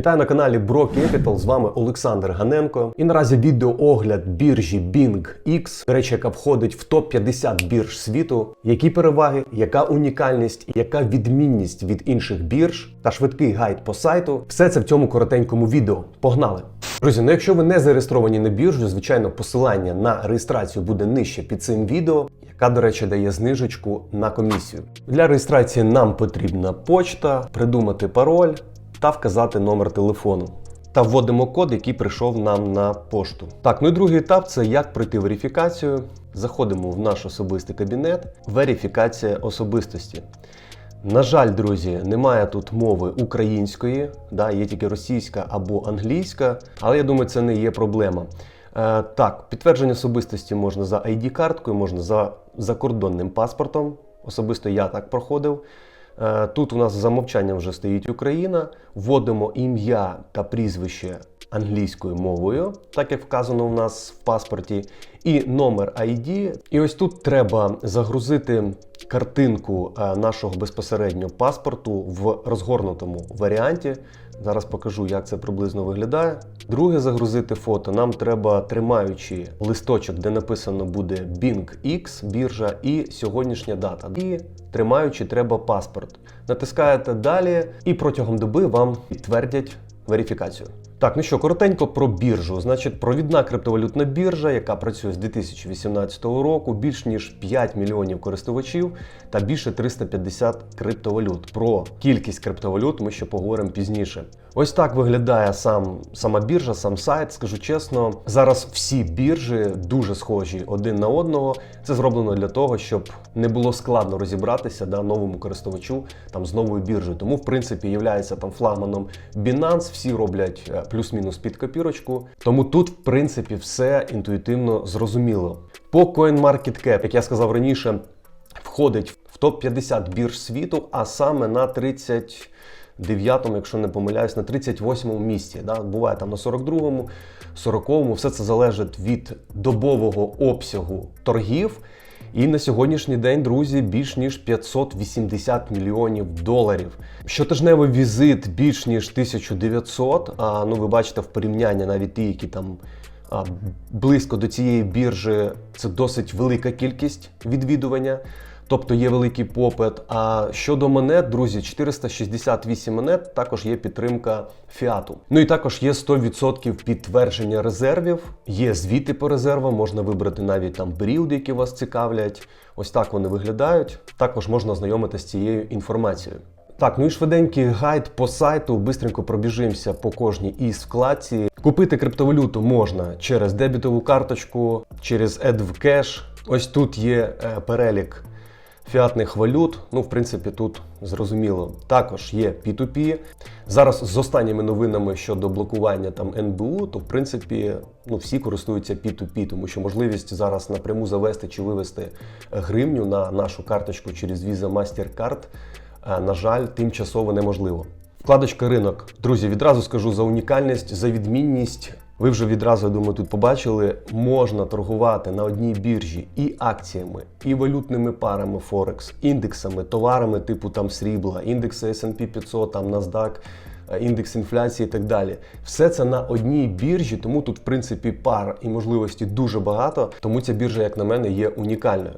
Вітаю на каналі Bro Capital, з вами Олександр Ганенко. І наразі відеоогляд біржі Bing до речі, яка входить в топ-50 бірж світу. Які переваги, яка унікальність, яка відмінність від інших бірж та швидкий гайд по сайту. Все це в цьому коротенькому відео. Погнали! Друзі, ну якщо ви не зареєстровані на біржу, звичайно, посилання на реєстрацію буде нижче під цим відео, яка, до речі, дає знижечку на комісію. Для реєстрації нам потрібна почта, придумати пароль та вказати номер телефону. Та вводимо код, який прийшов нам на пошту. Так, ну і другий етап це як пройти верифікацію. Заходимо в наш особистий кабінет, верифікація особистості. На жаль, друзі, немає тут мови української, да, є тільки російська або англійська, але я думаю, це не є проблема. Е, так, підтвердження особистості можна за ID-карткою, можна за закордонним паспортом. Особисто я так проходив. Е, Тут у нас за мовчанням вже стоїть Україна. Вводимо ім'я та прізвище англійською мовою, так як вказано у нас в паспорті, і номер ID. І ось тут треба загрузити картинку е, нашого безпосередньо паспорту в розгорнутому варіанті. Зараз покажу, як це приблизно виглядає. Друге, загрузити фото. Нам треба, тримаючи листочок, де написано буде Bing X, біржа і сьогоднішня дата. І тримаючи, треба паспорт. Натискаєте далі, і протягом доби вам підтвердять верифікацію. Так, ну що, коротенько про біржу. Значить, провідна криптовалютна біржа, яка працює з 2018 року, більш ніж 5 мільйонів користувачів та більше 350 криптовалют. Про кількість криптовалют ми ще поговоримо пізніше. Ось так виглядає сам сама біржа, сам сайт. Скажу чесно, зараз всі біржі дуже схожі один на одного. Це зроблено для того, щоб не було складно розібратися да, новому користувачу там з новою біржею. Тому, в принципі, являється там флагманом Binance, всі роблять е, плюс-мінус під копірочку. Тому тут, в принципі, все інтуїтивно зрозуміло. По CoinMarketCap, як я сказав раніше, входить в топ-50 бірж світу, а саме на 30. 9-му, якщо не помиляюсь, на 38-му місці. Да? Буває там на 42-му, 40-му. Все це залежить від добового обсягу торгів. І на сьогоднішній день, друзі, більш ніж 580 мільйонів доларів. Щотижневий візит більш ніж 1900. А ну ви бачите в порівнянні навіть ті, які там а, близько до цієї біржі, це досить велика кількість відвідування. Тобто є великий попит. А щодо монет, друзі, 468 монет також є підтримка фіату. Ну і також є 100% підтвердження резервів, є звіти по резервам, можна вибрати навіть там періоди, які вас цікавлять. Ось так вони виглядають. Також можна ознайомитися з цією інформацією. Так, ну і швиденький гайд по сайту. Бистренько пробіжимося по кожній із вкладці. Купити криптовалюту можна через дебітову карточку, через AdVcash. Ось тут є е, перелік фіатних валют. Ну, в принципі, тут зрозуміло. Також є P2P. Зараз з останніми новинами щодо блокування там НБУ, то в принципі ну, всі користуються P2P, тому що можливість зараз напряму завести чи вивести гривню на нашу карточку через Visa Mastercard, е, на жаль, тимчасово неможливо. Вкладочка ринок. Друзі, відразу скажу за унікальність, за відмінність. Ви вже відразу, я думаю, тут побачили, можна торгувати на одній біржі і акціями, і валютними парами Форекс, індексами, товарами типу там срібла, індекси S&P 500, там NASDAQ, е, індекс інфляції і так далі. Все це на одній біржі, тому тут, в принципі, пар і можливості дуже багато. Тому ця біржа, як на мене, є унікальною.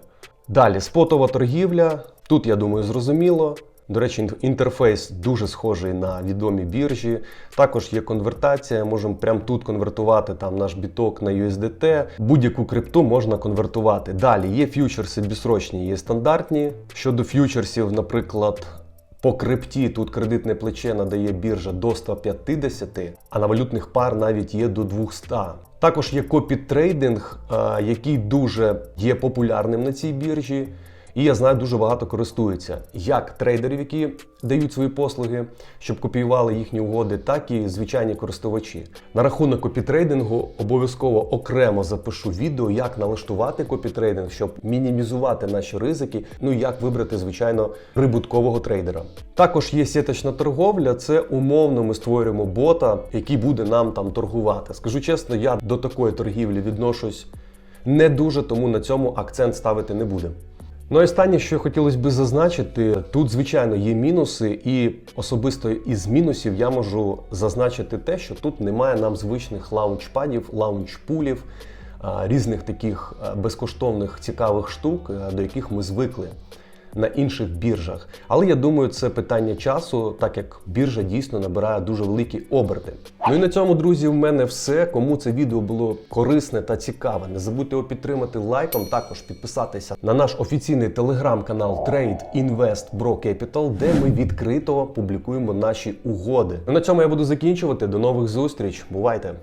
Далі спотова торгівля. Тут, я думаю, зрозуміло. До речі, інтерфейс дуже схожий на відомі біржі. Також є конвертація, можемо прямо тут конвертувати там наш біток на USDT. Будь-яку крипту можна конвертувати. Далі є ф'ючерси безсрочні, є стандартні. Щодо ф'ючерсів, наприклад. По крипті тут кредитне плече надає біржа до 150, а на валютних пар навіть є до 200. Також є копі-трейдинг, е, який дуже є популярним на цій біржі. І я знаю, дуже багато користуються як трейдерів, які дають свої послуги, щоб копіювали їхні угоди, так і звичайні користувачі. На рахунок копітрейдингу обов'язково окремо запишу відео, як налаштувати копітрейдинг, щоб мінімізувати наші ризики. Ну і як вибрати, звичайно, прибуткового трейдера. Також є сіточна торговля. Це умовно ми створюємо бота, який буде нам там торгувати. Скажу чесно, я до такої торгівлі відношусь не дуже, тому на цьому акцент ставити не будемо. Ну і останнє, що хотілося би зазначити, тут, звичайно, є мінуси, і особисто із мінусів я можу зазначити те, що тут немає нам звичних лаунчпадів, лаунчпулів, різних таких безкоштовних цікавих штук, до яких ми звикли на інших біржах. Але я думаю, це питання часу, так як біржа дійсно набирає дуже великі оберти. Ну і на цьому, друзі, в мене все. Кому це відео було корисне та цікаве, не забудьте його підтримати лайком, також підписатися на наш офіційний телеграм-канал Trade Invest Bro Capital, де ми відкрито публікуємо наші угоди. Ну на цьому я буду закінчувати. До нових зустріч. Бувайте!